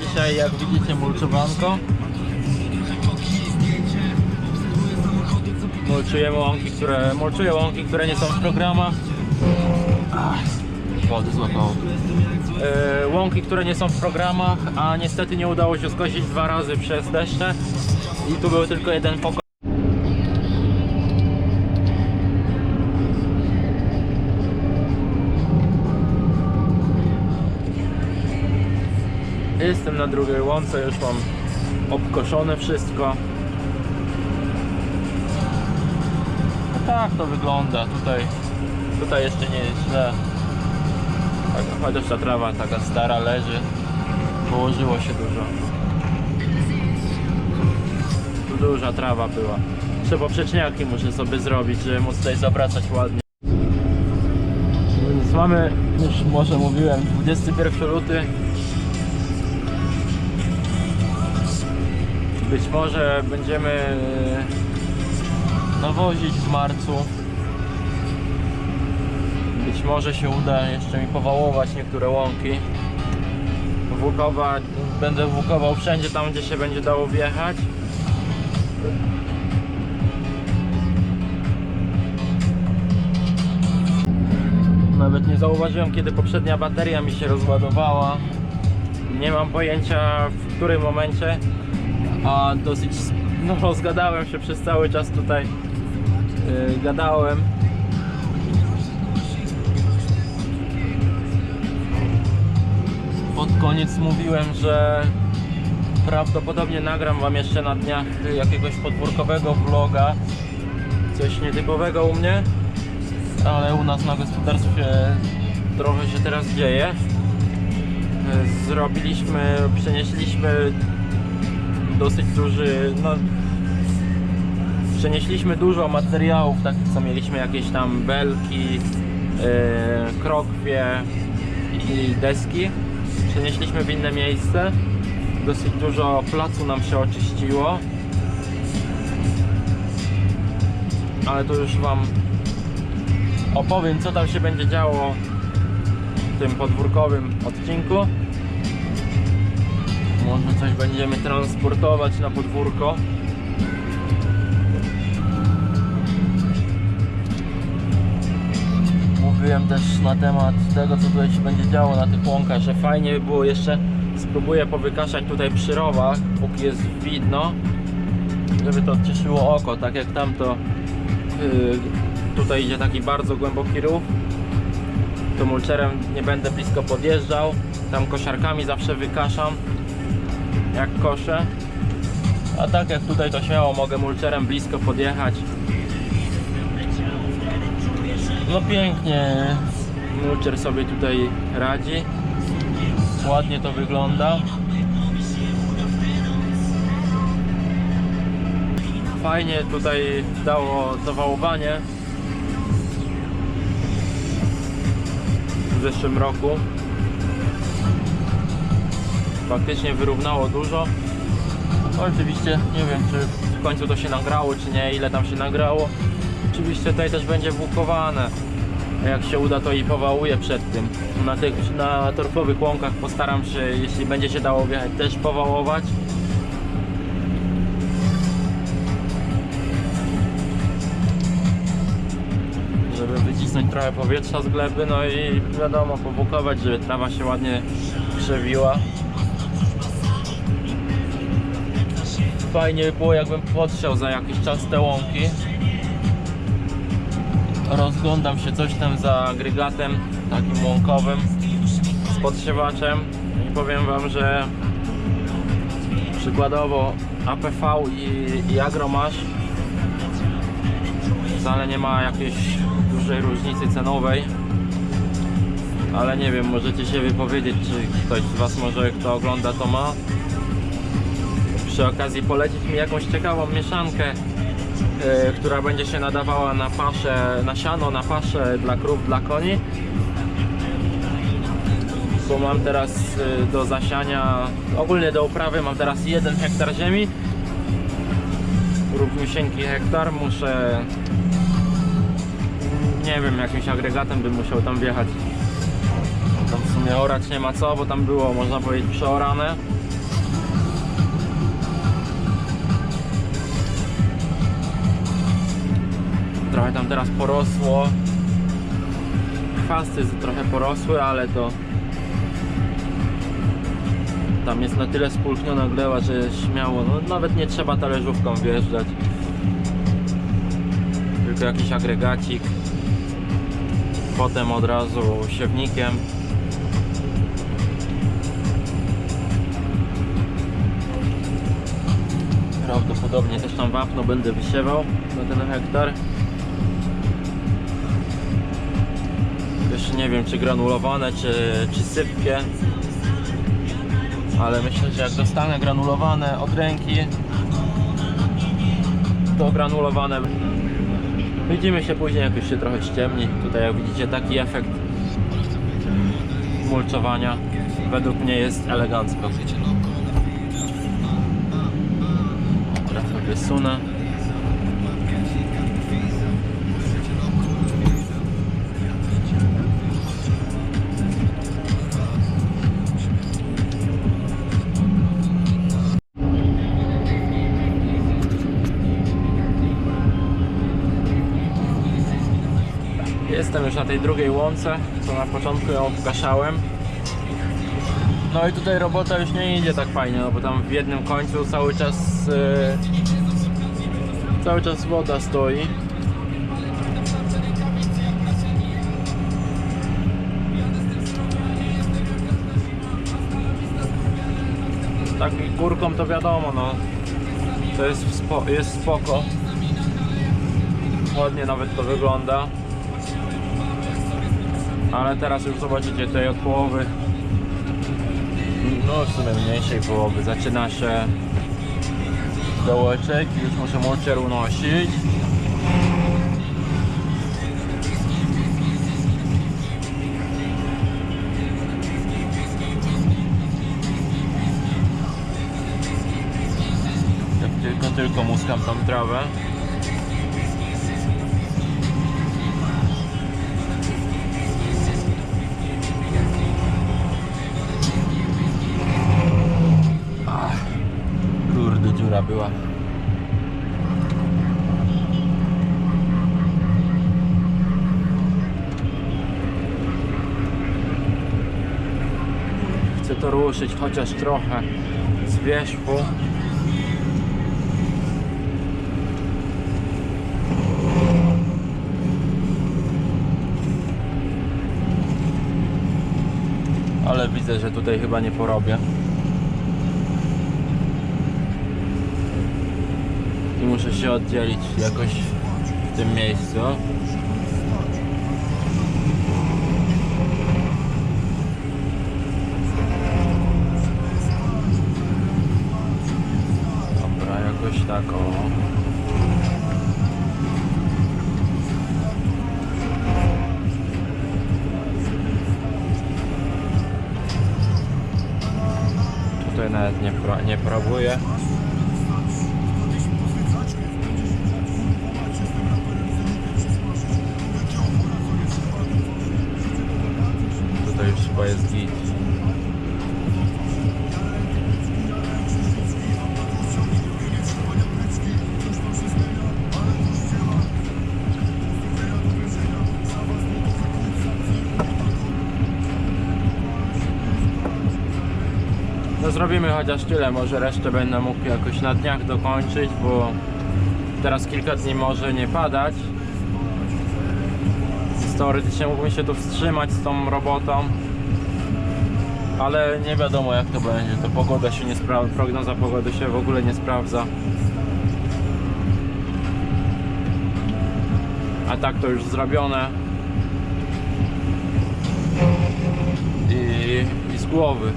Dzisiaj jak widzicie mulczowanko. Mulczujemy łąki, które, mulczuję łąki, które nie są w programach. Ach, Wody złapało. E, łąki, które nie są w programach, a niestety nie udało się skosić dwa razy przez deszcze. I tu był tylko jeden pokój. Jestem na drugiej łące, już mam obkoszone wszystko. No tak to wygląda. Tutaj, tutaj jeszcze nie jest źle. Tak, chociaż ta trawa taka stara leży. Położyło się dużo. Duża trawa była. Jeszcze poprzeczniaki muszę sobie zrobić, żeby móc tutaj zabracać ładnie. Więc mamy, już może mówiłem, 21 luty. Być może będziemy e, nawozić w marcu. Być może się uda jeszcze mi powałować niektóre łąki. Włókowa, będę włókował wszędzie tam, gdzie się będzie dało wjechać. Nawet nie zauważyłem, kiedy poprzednia bateria mi się rozładowała. Nie mam pojęcia w którym momencie, a dosyć no, rozgadałem się przez cały czas tutaj. Yy, gadałem. Pod koniec mówiłem, że prawdopodobnie nagram wam jeszcze na dniach jakiegoś podwórkowego vloga. Coś nietypowego u mnie, ale u nas na gospodarstwie trochę się teraz dzieje. Zrobiliśmy, przenieśliśmy dosyć duży, no przenieśliśmy dużo materiałów, takich co mieliśmy jakieś tam belki, yy, krokwie i deski. Przenieśliśmy w inne miejsce. Dosyć dużo placu nam się oczyściło. Ale to już Wam opowiem, co tam się będzie działo w tym podwórkowym odcinku. Może coś będziemy transportować na podwórko. Mówiłem też na temat tego, co tutaj się będzie działo na tych łąkach, że fajnie by było jeszcze spróbuję powykaszać tutaj przy rowach, póki jest widno, żeby to cieszyło oko, tak jak tamto yy, tutaj idzie taki bardzo głęboki rów to mulczerem nie będę blisko podjeżdżał tam kosiarkami zawsze wykaszam jak koszę a tak jak tutaj to śmiało mogę mulczerem blisko podjechać. No pięknie. Mulczer sobie tutaj radzi. Ładnie to wygląda. Fajnie tutaj dało zawałowanie w zeszłym roku faktycznie wyrównało dużo. Oczywiście nie wiem czy w końcu to się nagrało czy nie ile tam się nagrało. Oczywiście tutaj też będzie włókowane. Jak się uda to i powałuję przed tym. Na tych na torfowych łąkach postaram się jeśli będzie się dało wjechać też powałować. Żeby wycisnąć trochę powietrza z gleby, no i wiadomo, powłókować, żeby trawa się ładnie krzewiła. Fajnie by było, jakbym podsiał za jakiś czas te łąki. Rozglądam się coś tam za agregatem takim łąkowym z podsiewaczem i powiem wam, że przykładowo APV i, i Agromasz wcale nie ma jakiejś dużej różnicy cenowej ale nie wiem, możecie się wypowiedzieć czy ktoś z was może kto ogląda to ma przy okazji polecić mi jakąś ciekawą mieszankę yy, która będzie się nadawała na paszę, na siano, na paszę dla krów, dla koni. Bo mam teraz yy, do zasiania, ogólnie do uprawy mam teraz 1 hektar ziemi. Równiusieńki hektar, muszę nie wiem, jakimś agregatem bym musiał tam wjechać. Tam w sumie orać nie ma co, bo tam było można powiedzieć przeorane ale tam teraz porosło. Chwasty trochę porosły, ale to tam jest na tyle spulchniona gleba, że śmiało, no nawet nie trzeba talerzówką wjeżdżać. Tylko jakiś agregacik. Potem od razu siewnikiem. Prawdopodobnie też tam wapno będę wysiewał na ten hektar. Jeszcze nie wiem czy granulowane, czy, czy sypkie. Ale myślę, że jak dostanę granulowane od ręki, to granulowane. Widzimy się później, jak już się trochę ściemni. Tutaj jak widzicie taki efekt mulczowania według mnie jest elegancko. Trochę wysunę. Na tej drugiej łące, co na początku ją obkaszałem. No i tutaj robota już nie idzie tak fajnie, no bo tam w jednym końcu cały czas e, cały czas woda stoi. Tak górką to wiadomo, no to jest, spo, jest spoko. Ładnie nawet to wygląda. Ale teraz już zobaczycie tutaj od połowy. No w sumie mniejszej połowy. Zaczyna się dołeczek już muszę mulcher unosić. Tylko, tylko muskam tą trawę to ruszyć chociaż trochę z wierzchu. Ale widzę, że tutaj chyba nie porobię. i muszę się oddzielić jakoś w tym miejscu. Tak. Tutaj nawet nie, pro, nie próbuję. Tutaj już chyba jest git. No zrobimy chociaż tyle, może resztę będę mógł jakoś na dniach dokończyć, bo teraz kilka dni może nie padać. Teoretycznie mógłbym się tu wstrzymać z tą robotą, ale nie wiadomo jak to będzie. To pogoda się nie sprawdza, prognoza pogody się w ogóle nie sprawdza. A tak to już zrobione. I, i z głowy.